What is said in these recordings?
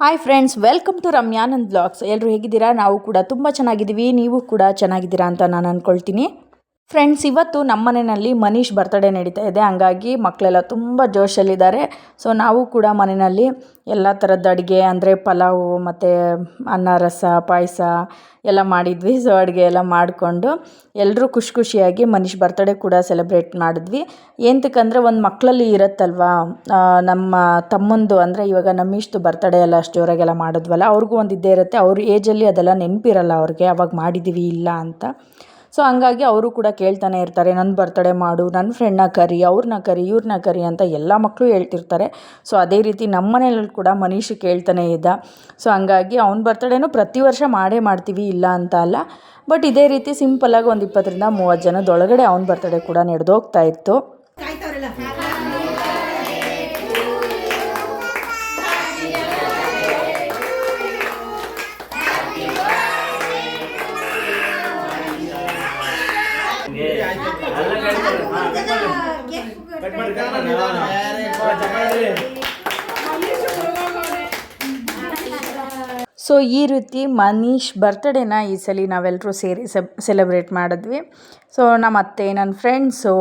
Hi friends welcome to Ramyanand blogs ಎಲ್ಲರೂ ಹೇಗಿದ್ದೀರಾ? ನಾವು ಕೂಡ ತುಂಬ ಚೆನ್ನಾಗಿದ್ದೀವಿ. ನೀವು ಕೂಡ ಚೆನ್ನಾಗಿದ್ದೀರಾ ಅಂತ ನಾನು ಅಂದ್ಕೊಳ್ತೀನಿ ಫ್ರೆಂಡ್ಸ್ ಇವತ್ತು ನಮ್ಮ ಮನೆಯಲ್ಲಿ ಮನೀಶ್ ಬರ್ತ್ಡೇ ನಡೀತಾ ಇದೆ. ಹಂಗಾಗಿ ಮಕ್ಕಳೆಲ್ಲ ತುಂಬ ಜೋಶಲ್ಲಿದ್ದಾರೆ. ಸೊ ನಾವು ಕೂಡ ಮನೆಯಲ್ಲಿ ಎಲ್ಲ ಥರದ ಅಡುಗೆ ಅಂದರೆ ಪಲಾವು ಮತ್ತು ಅನ್ನ ರಸ, ಪಾಯಸ ಎಲ್ಲ ಮಾಡಿದ್ವಿ. ಸೊ ಅಡುಗೆ ಎಲ್ಲ ಮಾಡಿಕೊಂಡು ಎಲ್ಲರೂ ಖುಷಿ ಖುಷಿಯಾಗಿ ಮನೀಶ್ ಬರ್ತ್ಡೇ ಕೂಡ ಸೆಲೆಬ್ರೇಟ್ ಮಾಡಿದ್ವಿ. ಏಂತಕ್ಕಂದರೆ ಒಂದು ಮಕ್ಕಳಲ್ಲಿ ಇರುತ್ತಲ್ವಾ? ನಮ್ಮ ತಮ್ಮಂದು ಅಂದರೆ ಇವಾಗ ನಮ್ಮಿಷ್ಟು ಬರ್ತಡೇ ಎಲ್ಲ ಅಷ್ಟು ಜೋರಾಗೆಲ್ಲ ಮಾಡಿದ್ವಲ್ಲ, ಅವ್ರಿಗೂ ಒಂದು ಇದ್ದೇ ಇರುತ್ತೆ. ಅವ್ರ ಏಜಲ್ಲಿ ಅದೆಲ್ಲ ನೆನಪಿರಲ್ಲ ಅವ್ರಿಗೆ, ಅವಾಗ ಮಾಡಿದ್ದೀವಿ ಇಲ್ಲ ಅಂತ. ಸೊ ಹಂಗಾಗಿ ಅವರು ಕೂಡ ಕೇಳ್ತಾನೆ ಇರ್ತಾರೆ ನನ್ನ ಬರ್ತಡೇ ಮಾಡು ನನ್ನ ಫ್ರೆಂಡ್ನ ಕರಿ ಅವ್ರನ್ನ ಕರಿ ಇವ್ರನ್ನ ಕರಿ ಅಂತ ಎಲ್ಲ ಮಕ್ಕಳು ಹೇಳ್ತಿರ್ತಾರೆ. ಸೊ ಅದೇ ರೀತಿ ನಮ್ಮ ಮನೇಲಿ ಕೂಡ ಮನೀಷ್ ಕೇಳ್ತಾನೆ ಇದ್ದ. ಸೊ ಹಂಗಾಗಿ ಅವ್ನ ಬರ್ತಡೇನೂ ಪ್ರತಿ ವರ್ಷ ಮಾಡೇ ಮಾಡ್ತೀವಿ, ಇಲ್ಲ ಅಂತ ಅಲ್ಲ. ಬಟ್ ಇದೇ ರೀತಿ ಸಿಂಪಲ್ಲಾಗಿ ಒಂದು ಇಪ್ಪತ್ತರಿಂದ ಮೂವತ್ತು ಜನದೊಳಗಡೆ ಅವ್ನ ಬರ್ತಡೇ ಕೂಡ ನಡೆದೋಗ್ತಾ ಇತ್ತು. ಸೊ ಈ ರೀತಿ ಮನೀಶ್ ಬರ್ತ್ಡೇನ ಈ ಸಲ ನಾವೆಲ್ಲರೂ ಸೇರಿ ಸೆಲೆಬ್ರೇಟ್ ಮಾಡಿದ್ವಿ. ಸೊ ನಮ್ಮ ಅತ್ತೆ, ನನ್ನ ಫ್ರೆಂಡ್ಸು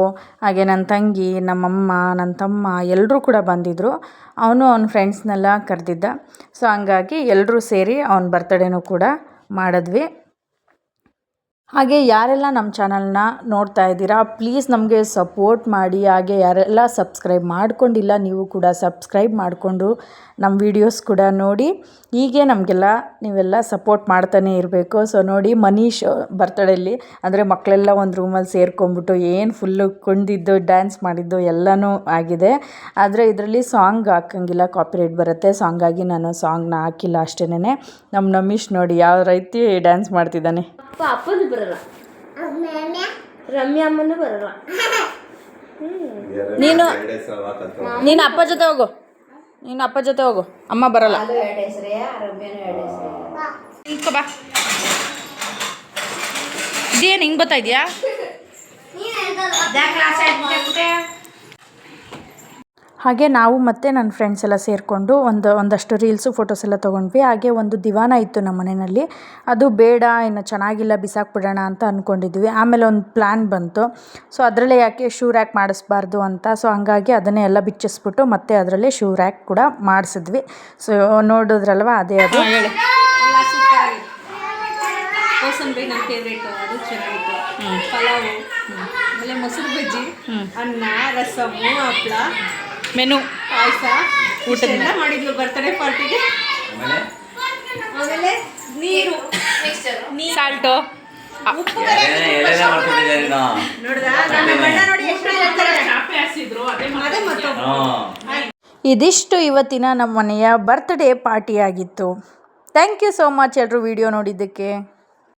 ಹಾಗೆ ನನ್ನ ತಂಗಿ, ನಮ್ಮಮ್ಮ, ನನ್ನ ತಮ್ಮ ಎಲ್ಲರೂ ಕೂಡ ಬಂದಿದ್ದರು ಅವನು ಅವನ ಫ್ರೆಂಡ್ಸ್ನೆಲ್ಲ ಕರೆದಿದ್ದ. ಸೊ ಹಂಗಾಗಿ ಎಲ್ಲರೂ ಸೇರಿ ಅವನ ಬರ್ತಡೇನೂ ಕೂಡ ಮಾಡಿದ್ವಿ. ಹಾಗೆ ಯಾರೆಲ್ಲ ನಮ್ಮ ಚಾನಲ್ನ ನೋಡ್ತಾ ಇದ್ದೀರಾ ಪ್ಲೀಸ್ ನಮಗೆ ಸಪೋರ್ಟ್ ಮಾಡಿ, ಹಾಗೆ ಯಾರೆಲ್ಲ ಸಬ್ಸ್ಕ್ರೈಬ್ ಮಾಡ್ಕೊಂಡಿಲ್ಲ, ನೀವು ಕೂಡ ಸಬ್ಸ್ಕ್ರೈಬ್ ಮಾಡಿಕೊಂಡು ನಮ್ಮ ವೀಡಿಯೋಸ್ ಕೂಡ ನೋಡಿ. ಹೀಗೆ ನಮಗೆಲ್ಲ ನೀವೆಲ್ಲ ಸಪೋರ್ಟ್ ಮಾಡ್ತಾನೆ ಇರಬೇಕು. ಸೊ ನೋಡಿ ಮನೀಶ್ ಬರ್ತಡೇಲಿ, ಅಂದರೆ ಮಕ್ಕಳೆಲ್ಲ ಒಂದು ರೂಮಲ್ಲಿ ಸೇರ್ಕೊಂಡ್ಬಿಟ್ಟು ಏನು ಫುಲ್ಲು ಕುಣ್ದಿದ್ದು ಡ್ಯಾನ್ಸ್ ಮಾಡಿದ್ದು ಎಲ್ಲನೂ ಆಗಿದೆ. ಆದರೆ ಇದರಲ್ಲಿ ಸಾಂಗ್ ಹಾಕಂಗಿಲ್ಲ ಕಾಪಿರೈಟ್ ಬರುತ್ತೆ. ಸಾಂಗಾಗಿ ನಾನು ಸಾಂಗ್ನ ಹಾಕಿಲ್ಲ ಅಷ್ಟೇನೆ ನಮ್ಮ ನಮೀಶ್ ನೋಡಿ, ಯಾವ ರೀತಿ ಡ್ಯಾನ್ಸ್ ಮಾಡ್ತಿದ್ದಾನೆ. ಅಪ್ಪ ಅಪ್ಪನೂ ಬರಲ್ಲ. ರಮ್ಯಾ? ಅಮ್ಮನೂ ಬರಲ್ಲ. ನೀನು ನೀನು ಅಪ್ಪ ಜೊತೆ ಹೋಗು. ನೀನು ಅಪ್ಪ ಜೊತೆ ಹೋಗು. ಅಮ್ಮ ಬರಲ್ಲ. ಬಾ. ಇದೇನು ಹಿಂಗೆ ಬರ್ತಾ ಇದೆಯಾ? ಹಾಗೆ ನಾವು ಮತ್ತು ನನ್ನ ಫ್ರೆಂಡ್ಸ್ ಎಲ್ಲ ಸೇರಿಕೊಂಡು ಒಂದು ಒಂದಷ್ಟು ರೀಲ್ಸು ಫೋಟೋಸ್ ಎಲ್ಲ ತೊಗೊಂಡ್ವಿ. ಹಾಗೆ ಒಂದು ದಿವಾನ ಇತ್ತು ನಮ್ಮ ಮನೆಯಲ್ಲಿ. ಅದು ಬೇಡ ಇನ್ನು ಚೆನ್ನಾಗಿಲ್ಲ ಬಿಸಾಕ್ಬಿಡೋಣ ಅಂತ ಅಂದ್ಕೊಂಡಿದ್ವಿ ಆಮೇಲೆ ಒಂದು ಪ್ಲ್ಯಾನ್ ಬಂತು. ಸೊ ಅದರಲ್ಲೇ ಯಾಕೆ ಶೂ ರ್ಯಾಕ್ ಮಾಡಿಸ್ಬಾರ್ದು ಅಂತ? ಸೊ ಹಂಗಾಗಿ ಅದನ್ನೇ ಎಲ್ಲ ಬಿಚ್ಚಿಸ್ಬಿಟ್ಟು ಮತ್ತೆ ಅದರಲ್ಲೇ ಶೂ ರ್ಯಾಕ್ ಕೂಡ ಮಾಡಿಸಿದ್ವಿ. ಸೊ ನೋಡಿದ್ರಲ್ವ? ಅದೇ ಅದು. ಕೋಸಂಬರಿ ನನ್ನ ಫೇವ್ರೇಟು ಅದು ಚೆನ್ನಾಗಿತ್ತು. ಪಲಾವು ಆಮೇಲೆ ಮೊಸರು ಬಜ್ಜಿ ಅನ್ನ ರಸಮು ಹಪ್ಪಳ ಮೆನು. ಪಾಯಸ. ಊಟದ ಊಟದ ಮಾಡಿದ್ಲು ಬರ್ತಡೇ ಪಾರ್ಟಿಗೆ ಆಮೇಲೆ? ನೀರು. ಸಾಲ್ಟು ಇದಿಷ್ಟು ಇವತ್ತಿನ ನಮ್ಮ ಮನೆಯ ಬರ್ತ್ಡೇ ಪಾರ್ಟಿ ಆಗಿತ್ತು. ಥ್ಯಾಂಕ್ ಯು ಸೋ ಮಚ್ ಎಲ್ಲರೂ ವಿಡಿಯೋ ನೋಡಿದ್ದಕ್ಕೆ.